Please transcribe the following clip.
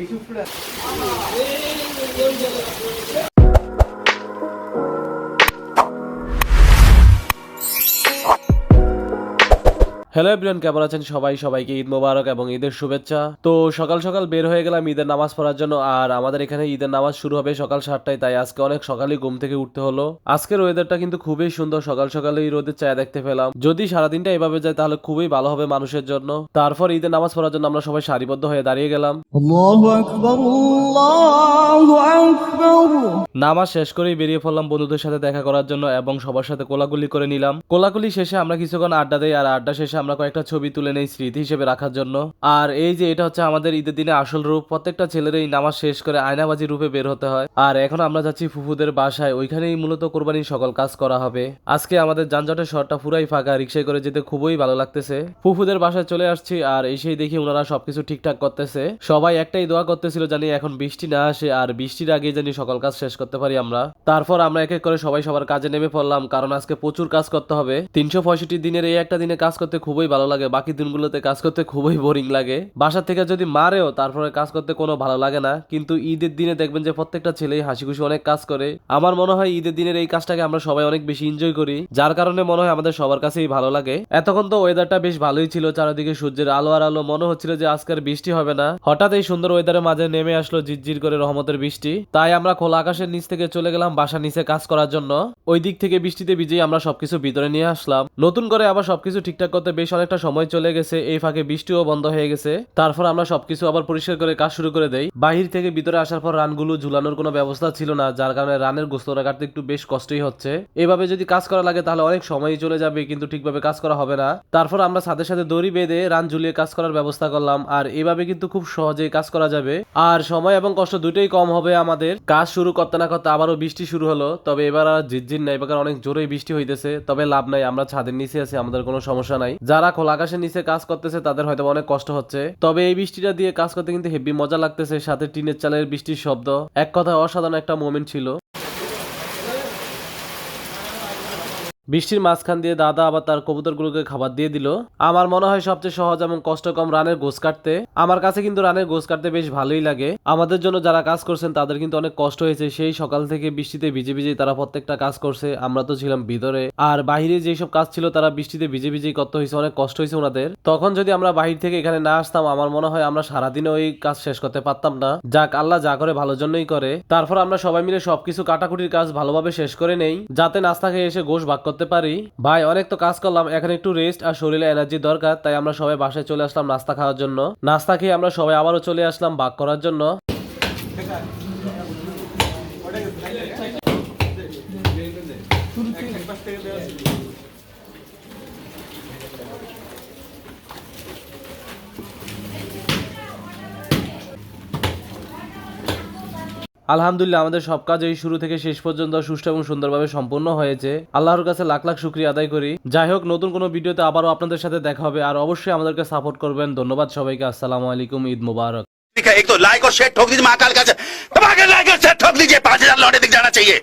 பிசுப்புல hello everyone কেমন আছেন সবাই? সবাইকে ঈদ মোবারক এবং ঈদের শুভেচ্ছা। তো সকাল সকাল বের হয়ে গেলাম ঈদের নামাজ পড়ার জন্য আর আমাদের এখানে ঈদের নামাজ শুরু হবে সকাল সাতটায় তাই আজকে অনেক সকালে ঘুম থেকে উঠতে হলো। আজকের ওয়েদারটা কিন্তু খুবই সুন্দর সকাল সকালে রোদের ছায়া দেখতে পেলাম। যদি সারাদিনটা এভাবে যায় তাহলে খুবই ভালো হবে মানুষের জন্য। তারপর ঈদের নামাজ পড়ার জন্য আমরা সবাই সারিবদ্ধ হয়ে দাঁড়িয়ে গেলাম। নামাজ শেষ করেই বেরিয়ে পড়লাম বন্ধুদের সাথে দেখা করার জন্য এবং সবার সাথে কোলাগুলি করে নিলাম। কোলাগুলি শেষে আমরা কিছুক্ষণ আড্ডা দিই আর আড্ডা শেষে আমরা কয়েকটা ছবি তুলে নেই স্মৃতি হিসেবে রাখার জন্য। আর এই যে এটা হচ্ছে আমাদের ঈদের দিনে আসল রূপ, প্রত্যেকটা ছেলের এই নামাজ শেষ করে আয়নাবাজি রূপে বের হতে হয়। আর এখন আমরা যাচ্ছি ফুফুদের বাসায়, ওইখানেই মূলত কোরবানির সকল কাজ করা হবে। আজকে আমাদের যানজটের শহরটা পুরাই ফাঁকা, রিক্সায় করে যেতে খুবই ভালো লাগতেছে। ফুফুদের বাসায় চলে আসছি আর এসেই দেখি ওনারা সবকিছু ঠিকঠাক করতেছে। সবাই একটাই দোয়া করতেছিল জানি এখন বৃষ্টি না আসে আর বৃষ্টির আগে জানি সকল কাজ শেষ করতে পারি আমরা। তারপর আমরা এক এক করে সবাই সবার কাজে নেমে পড়লাম, কারণ আজকে প্রচুর কাজ করতে হবে। তিনশো পঁয়ষট্টি দিনের এই একটা দিনে কাজ করতে খুবই ভালো লাগে। বাকি দিনগুলোতে কাজ করতে খুবই বোরিং লাগে। বাসা থেকে যদি মারেও, তারপরে কাজ করতে কোনো ভালো লাগে না। কিন্তু ঈদের দিনে দেখবেন যে প্রত্যেকটা ছেলেই হাসি খুশি অনেক কাজ করে। আমার মনে হয় ঈদের দিনের এই কাজটাকে আমরা সবাই অনেক বেশি এনজয় করি। যার কারণে মনে হয় আমাদের সবার কাছেই ভালো লাগে। এতক্ষণ তো ওয়েদারটা বেশ ভালোই ছিল। চারিদিকে সূর্যের আলো আর আলো। মনে হচ্ছিল যে আজকের বৃষ্টি হবে না। হঠাৎ এই সুন্দর ওয়েদারের মাঝে নেমে আসলো ঝিরঝির করে রহমতের বৃষ্টি। তাই আমরা খোলা আকাশের নিচ থেকে চলে গেলাম বাসা নিচে কাজ করার জন্য। ওই দিক থেকে বৃষ্টিতে ভিজেই আমরা সবকিছু ভিতরে নিয়ে আসলাম। নতুন করে আবার সবকিছু ঠিকঠাক করতে বেশ অনেকটা সময় চলে গেছে, এই ফাঁকে বৃষ্টিও বন্ধ হয়ে গেছে। তারপর আমরা সবকিছু আবার পরিষ্কার করে কাজ শুরু করে দেই। বাহির থেকে ভিতরে আসার পর রানগুলো ঝুলানোর কোনো ব্যবস্থা ছিল না, যার কারণে রানের গোস্তরা কাটতে একটু বেশ কষ্টই হচ্ছে। এভাবে যদি কাজ করা লাগে তাহলে অনেক সময়ই চলে যাবে, কিন্তু ঠিকভাবে কাজ করা হবে না। তারপর আমরা ছাদের সাথে দড়ি বেঁধে রান ঝুলিয়ে কাজ করার ব্যবস্থা করলাম, আর এভাবে কিন্তু খুব সহজেই কাজ করা যাবে। আর সময় এবং কষ্ট দুটোই কম হবে আমাদের। কাজ শুরু করতে না করতে আবারও বৃষ্টি শুরু হলো, তবে এবার আর ঝিরঝির নাই, এবার অনেক জোরেই বৃষ্টি হইতেছে। তবে লাভ নাই, আমরা ছাদের নিচে আছি, আমাদের কোনো সমস্যা নাই। যারা খোলা আকাশের নিচে কাজ করতেছে, তাদের হয়তো অনেক কষ্ট হচ্ছে। তবে এই বৃষ্টিটা দিয়ে কাজ করতে কিন্তু হেভি মজা লাগতেছে, সাথে টিনের চালের বৃষ্টির শব্দ। এক কথা অসাধারণ একটা মোমেন্ট ছিল। বৃষ্টির মাঝখান দিয়ে দাদা আবার তার কবুতরগুলোকে খাবার দিয়ে দিল। আমার মনে হয় সবচেয়ে সহজ এবং কষ্ট কম রানের গোছ কাটতে। আমার কাছে কিন্তু রানের গোছ কাটতে বেশ ভালোই লাগে। আমাদের জন্য যারা কাজ করছেন, তাদের কিন্তু অনেক কষ্ট হয়েছে। সেই সকাল থেকে বৃষ্টিতে ভিজে ভিজে তারা প্রত্যেকটা কাজ করছে। আমরা তো ছিলাম ভিতরে। আর বাহিরে যেসব কাজ ছিল, তারা বৃষ্টিতে ভিজে ভিজেই করতে হয়েছে। অনেক কষ্ট হয়েছে ওনাদের। তখন যদি আমরা বাহির থেকে এখানে না আসতাম, আমার মনে হয় আমরা সারাদিনে ওই কাজ শেষ করতে পারতাম না। যাক, আল্লাহ যা করে ভালোর জন্যই করে। তারপর আমরা সবাই মিলে সবকিছু কাটাকুটির কাজ ভালোভাবে শেষ করে নেই। যাতে নাস্তা খেয়ে এসে গোশ ভাগ করতে পারি? ভাই, অনেক তো কাজ করলাম, এখন একটু রেস্ট আর শরীরে এনার্জি দরকার, তাই আমরা সবাই বাসায় চলে আসলাম নাস্তা খাওয়ার জন্য। নাস্তা খেয়ে আমরা সবাই আবারও চলে আসলাম বাক করার জন্য। আলহামদুলিল্লাহ আমাদের সব কাজ এই শুরু থেকে শেষ পর্যন্ত সুষ্ঠু এবং সুন্দরভাবে সম্পূর্ণ হয়েছে আল্লাহর কাছে লাখ লাখ শুক্রিয়া আদায় করি যাই হোক নতুন কোনো ভিডিওতে আবারও আপনাদের সাথে দেখা হবে আর অবশ্যই আমাদেরকে সাপোর্ট করবেন ধন্যবাদ সবাইকে আসসালামু আলাইকুম ঈদ মুবারক ठीक है एक तो लाइक और शेयर ठोक दीजिए महाकाल का धमाके लाइक और शेयर ठोक दीजिए पांच हजार लौटे दिख जाना चाहिए